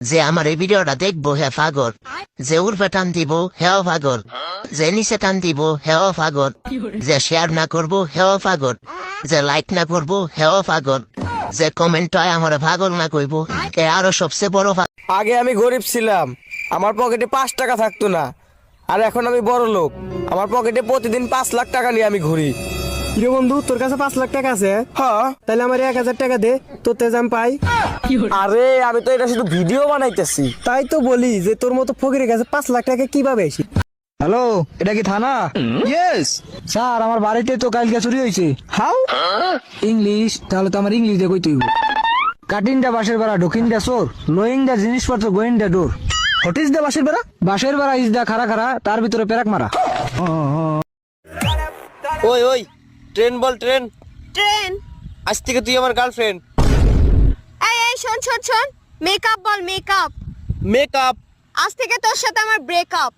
যে আমার এই ভিডিওটা দেখব হে পাগল। যে উর্ফে টান দিব হেও পাগল। যে নিচে টান দিব হেও পাগল। যে শেয়ার না করব হেও পাগল। যে লাইক না করব হেও পাগল। যে কমেন্ট আমার পাগল না কইব। এ আরও সবচেয়ে বড় আগে আমি গরিব ছিলাম। আমার পকেটে পাঁচ টাকা থাকতো না। আর এখন আমি বড় লোক। আমার পকেটে প্রতিদিন পাঁচ লাখ টাকা নিয়ে আমি ঘুরি। রে বন্ধু তোর কাছে পাঁচ লাখ টাকা আছে? হ্যাঁ। তাহলে আমার এক হাজার টাকা দে তোর তেজ আমি পাই। আরে আমি তো এটা শুধু ভিডিও বানাইতেছি। তাই তো বলি যে তোর মতো ফকিরের কাছে পাঁচ লাখ টাকা কীভাবে আসি হ্যালো এটা কি থানা? ইয়েস স্যার আমার বাড়িতে তো কালকে চুরি হয়েছে। হাউ ইংলিশ তাহলে তো আমার ইংলিশ দিয়ে কইতে হইব। কাটিং দা বাসের বেড়া ঢুকিং দা সোর লোয়িং দা জিনিসপত্র going the door. What is the বাসের বেড়া? বাসের বেড়া ইজ দা খারা খারা তার ভিতরে পেরাক মারা। ওই ওই। ট্রেন বল ট্রেন। ট্রেন। আজ থেকে তুই আমার গার্লফ্রেন্ড এই এই শোন শোন শোন। মেকআপ বল মেকআপ মেকআপ আজ থেকে তোর সাথে আমার ব্রেকআপ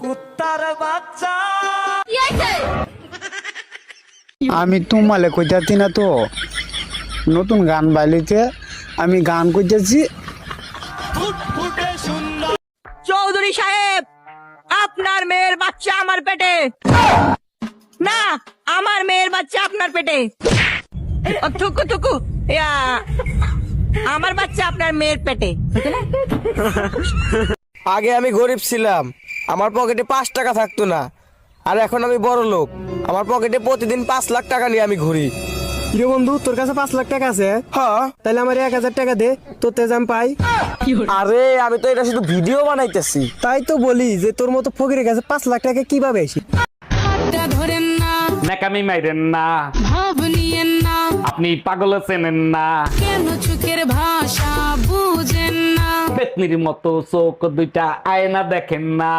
কুত্তার বাচ্চা। আমি তোমালে কইতাছি না তো। নতুন গান বাইলিতে আমি গান কইতেছি। চৌধুরী সাহেব আপনার মেয়ের বাচ্চা আমার পেটে। না আমার মেয়ের বাচ্চা আপনার পেটে। থুকু থুকু। আমার বাচ্চা আপনার মেয়ের পেটে। আগে আমি গরিব ছিলাম। আমার পকেটে পাঁচ টাকা থাকতো না। আর এখন আমি বড় লোক। আমার পকেটে প্রতিদিন পাঁচ লাখ টাকা নিয়ে আমি ঘুরি। রে বন্ধু তোর কাছে পাঁচ লাখ টাকা আছে? হ্যাঁ। তাহলে আমার এক হাজার টাকা দে তোর তেজ আমি পাই। আরে আমি তো এটা শুধু ভিডিও বানাইতেছি। তাই তো বলি যে তোর মতো ফকিরের কাছে পাঁচ লাখ টাকা কীভাবে আসি ধরেন না ন্যাকামি মাইরেন না। ভাব নিয়েন না। আপনি পাগল চেনেন না। কেন চোখের ভাষা বুঝেন না। পেতনির মতো চোখ দুইটা আয়না দেখেন না।